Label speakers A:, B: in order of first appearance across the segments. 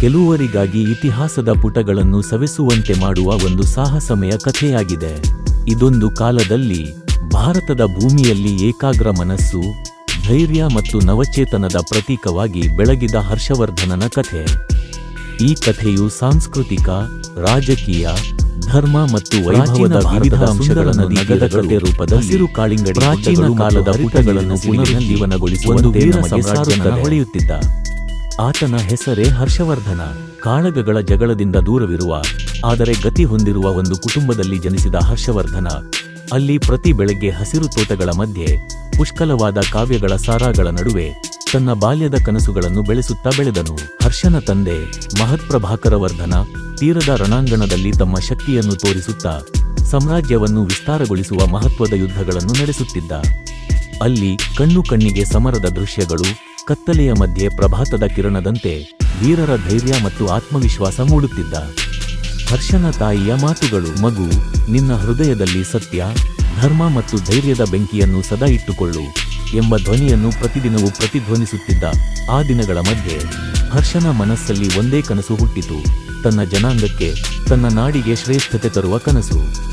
A: ಕೆಲುವರಿಗಾಗಿ ಇತಿಹಾಸದ ಪುಟಗಳನ್ನು ಸವೆಸುವಂತೆ ಮಾಡುವ ಒಂದು ಸಾಹಸಮಯ ಕಥೆಯಾಗಿದೆ. ಇದೊಂದು ಕಾಲದಲ್ಲಿ ಭಾರತದ ಭೂಮಿಯಲ್ಲಿ ಏಕಾಗ್ರ ಮನಸ್ಸು ಧೈರ್ಯ ಮತ್ತು ನವಚೇತನದ ಪ್ರತೀಕವಾಗಿ ಬೆಳಗಿದ ಹರ್ಷವರ್ಧನನ ಕಥೆ. ಈ ಕಥೆಯು ಸಾಂಸ್ಕೃತಿಕ ರಾಜಕೀಯ ಧರ್ಮ ಮತ್ತು ವೈಭವದ ವಿವಿಧ ಅಂಶಗಳನ್ನು ನಗದ ಕಥೆ ರೂಪದ ಹಸಿರು ಕಾಳಿಂಗಡಿ ಪ್ರಾಚೀನ ಕಾಲದ ಪುಟಗಳನ್ನು ಪುನರುಜ್ಜೀವನಗೊಳಿಸುವ ಹೊಳೆಯುತ್ತಿದ್ದ. ಆತನ ಹೆಸರೇ ಹರ್ಷವರ್ಧನ. ಕಾಳಗಗಳ ಜಗಳದಿಂದ ದೂರವಿರುವ, ಆದರೆ ಗತಿ ಹೊಂದಿರುವ ಒಂದು ಕುಟುಂಬದಲ್ಲಿ ಜನಿಸಿದ ಹರ್ಷವರ್ಧನ. ಅಲ್ಲಿ ಪ್ರತಿ ಬೆಳಗ್ಗೆ ಹಸಿರು ತೋಟಗಳ ಮಧ್ಯೆ, ಪುಷ್ಕಲವಾದ ಕಾವ್ಯಗಳ ಸಾರಾಗಳ ನಡುವೆ, ತನ್ನ ಬಾಲ್ಯದ ಕನಸುಗಳನ್ನು ಬೆಳೆಸುತ್ತಾ ಬೆಳೆದನು. ಹರ್ಷನ ತಂದೆ, ಮಹತ್ಪ್ರಭಾಕರವರ್ಧನ, ತೀರದ ರಣಾಂಗಣದಲ್ಲಿ ತಮ್ಮ ಶಕ್ತಿಯನ್ನು ತೋರಿಸುತ್ತಾ, ಸಾಮ್ರಾಜ್ಯವನ್ನು ವಿಸ್ತಾರಗೊಳಿಸುವ ಮಹತ್ವದ ಯುದ್ಧಗಳನ್ನು ನಡೆಸುತ್ತಿದ್ದ. ಅಲ್ಲಿ ಕಣ್ಣು ಕಣ್ಣಿಗೆ ಸಮರದ ದೃಶ್ಯಗಳು ಕತ್ತಲೆಯ ಮಧ್ಯೆ ಪ್ರಭಾತದ ಕಿರಣದಂತೆ ವೀರರ ಧೈರ್ಯ ಮತ್ತು ಆತ್ಮವಿಶ್ವಾಸ ಮೂಡುತ್ತಿದ್ದ. ಹರ್ಷನ ತಾಯಿಯ ಮಾತುಗಳು, ಮಗು, ನಿನ್ನ ಹೃದಯದಲ್ಲಿ ಸತ್ಯ, ಧರ್ಮ ಮತ್ತು ಧೈರ್ಯದ ಬೆಂಕಿಯನ್ನು ಸದಾ ಇಟ್ಟುಕೊಳ್ಳು ಎಂಬ ಧ್ವನಿಯನ್ನು ಪ್ರತಿದಿನವೂ ಪ್ರತಿಧ್ವನಿಸುತ್ತಿದ್ದ ಆ ದಿನಗಳ ಮಧ್ಯೆ, ಹರ್ಷನ ಮನಸ್ಸಲ್ಲಿ ಒಂದೇ ಕನಸು ಹುಟ್ಟಿತು. ತನ್ನ ಜನಾಂಗಕ್ಕೆ, ತನ್ನ ನಾಡಿಗೆ ಶ್ರೇಷ್ಠತೆ ತರುವ ಕನಸು.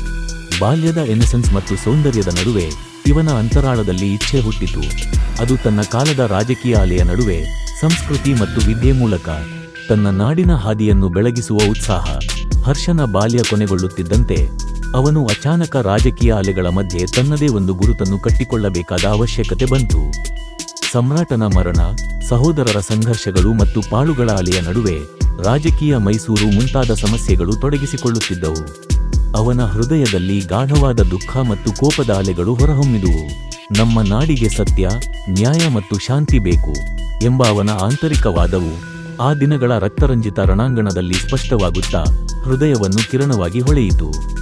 A: ಬಾಲ್ಯದ ಎನೆಸೆನ್ಸ್ ಮತ್ತು ಸೌಂದರ್ಯದ ನಡುವೆ ಇವನ ಅಂತರಾಳದಲ್ಲಿ ಇಚ್ಛೆ ಹುಟ್ಟಿತು. ಅದು ತನ್ನ ಕಾಲದ ರಾಜಕೀಯ ಅಲೆಯ ನಡುವೆ ಸಂಸ್ಕೃತಿ ಮತ್ತು ವಿದ್ಯೆ ಮೂಲಕ ತನ್ನ ನಾಡಿನ ಹಾದಿಯನ್ನು ಬೆಳಗಿಸುವ ಉತ್ಸಾಹ, ಹರ್ಷನ ಬಾಲ್ಯ ಕೊನೆಗೊಳ್ಳುತ್ತಿದ್ದಂತೆ ಅವನು ಅಚಾನಕ ರಾಜಕೀಯ ಅಲೆಗಳ ಮಧ್ಯೆ ತನ್ನದೇ ಒಂದು ಗುರುತನ್ನು ಕಟ್ಟಿಕೊಳ್ಳಬೇಕಾದ ಅವಶ್ಯಕತೆ ಬಂತು. ಸಮ್ರಾಟನ ಮರಣ, ಸಹೋದರರ ಸಂಘರ್ಷಗಳು ಮತ್ತು ಪಾಳುಗಳ ಅಲೆಯ ನಡುವೆ ರಾಜಕೀಯ ಮೈಸೂರು ಮುಂತಾದ ಸಮಸ್ಯೆಗಳು ತೊಡಗಿಸಿಕೊಳ್ಳುತ್ತಿದ್ದವು. ಅವನ ಹೃದಯದಲ್ಲಿ ಗಾಢವಾದ ದುಃಖ ಮತ್ತು ಕೋಪದ ಅಲೆಗಳು ಹೊರಹೊಮ್ಮಿದುವು. ನಮ್ಮ ನಾಡಿಗೆ ಸತ್ಯ, ನ್ಯಾಯ ಮತ್ತು ಶಾಂತಿ ಬೇಕು ಎಂಬ ಅವನ ಆಂತರಿಕವಾದವು ಆ ದಿನಗಳ ರಕ್ತರಂಜಿತ ರಣಾಂಗಣದಲ್ಲಿ ಸ್ಪಷ್ಟವಾಗುತ್ತಾ ಹೃದಯವನ್ನು ಕಿರಣವಾಗಿ ಹೊಳೆಯಿತು.